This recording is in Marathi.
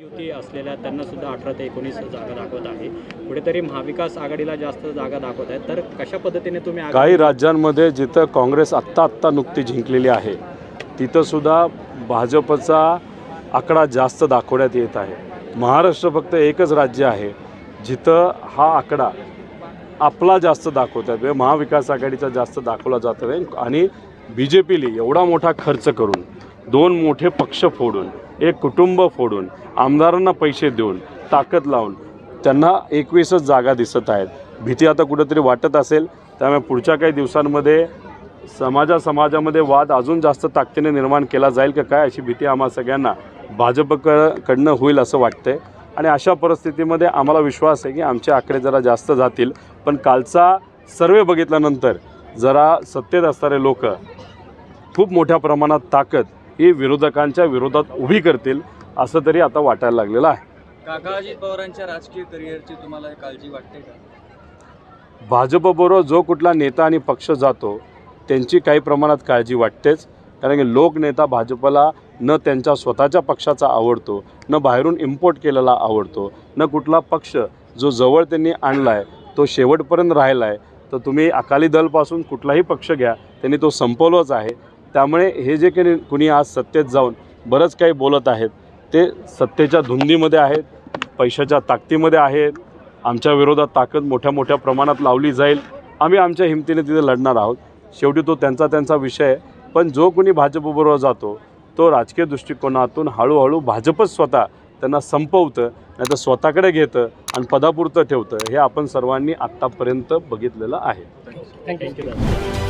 युती असलेल्या त्यांना सुद्धा अठरा ते एकोणीस जागा दाखवत आहे. कुठेतरी महाविकास आघाडीला जास्त जागा दाखवत आहे तर कशा पद्धतीने तुम्ही काही राज्यांमध्ये जिथं काँग्रेस आत्ता आत्ता नुकती जिंकलेली आहे तिथंसुद्धा भाजपचा आकडा जास्त दाखवण्यात येत आहे. महाराष्ट्र फक्त एकच राज्य आहे जिथं हा आकडा आपला जास्त दाखवत आहे. म्हणजे महाविकास आघाडीचा जास्त दाखवला जात आहे. आणि बी जे पीली एवढा मोठा खर्च करून दोन मोठे पक्ष फोडून एक कुटुंब फोडून आमदारांना पैसे देऊन ताकद लावून त्यांना एकवीसच जागा दिसत आहेत. भीती आता कुठंतरी वाटत असेल. त्यामुळे पुढच्या काही दिवसांमध्ये समाजा समाजामध्ये वाद अजून जास्त ताकदीने निर्माण केला जाईल का काय अशी भीती आम्हा सगळ्यांना भाजपकडनं होईल असं वाटतंय. आणि अशा परिस्थितीमध्ये आम्हाला विश्वास आहे की आमचे आकडे जरा जास्त जातील. पण कालचा सर्वे बघितल्यानंतर जरा सत्तेत असणारे लोक खूप मोठ्या प्रमाणात ताकद ही विरोधकांच्या विरोधात उभी करतील असं तरी आता वाटायला लागलेलं आहे. काका अजित पवारांच्या राजकीय करिअरची तुम्हाला काळजी वाटते का? भाजपबरोबर जो कुठला नेता आणि पक्ष जातो त्यांची काही प्रमाणात काळजी वाटतेच कारण की लोकनेता भाजपला न त्यांच्या स्वतःच्या पक्षाचा आवडतो न बाहेरून इम्पोर्ट केलेला आवडतो न कुठला पक्ष जो जवळ त्यांनी आणला आहे तो शेवटपर्यंत राहिला आहे तर तुम्ही अकाली दलपासून कुठलाही पक्ष घ्या त्यांनी तो संपवलाच आहे. त्यामुळे हे जे काही कुणी आज सत्तेत जाऊन बरंच काही बोलत आहेत ते सत्तेच्या धुंदीमध्ये आहेत पैशाच्या ताकदीमध्ये आहेत आमच्या विरोधात ताकद मोठ्या मोठ्या प्रमाणात लावली जाईल आम्ही आमच्या हिमतीने तिथे लढणार आहोत. शेवटी तो त्यांचा त्यांचा विषय आहे. पण जो कोणी भाजपबरोबर जातो तो राजकीय दृष्टिकोनातून हळूहळू भाजपच स्वतः त्यांना संपवतं नाही तर स्वतःकडे घेतं आणि पदापुरतं ठेवतं हे आपण सर्वांनी आत्तापर्यंत बघितलेलं आहे. थँक्यू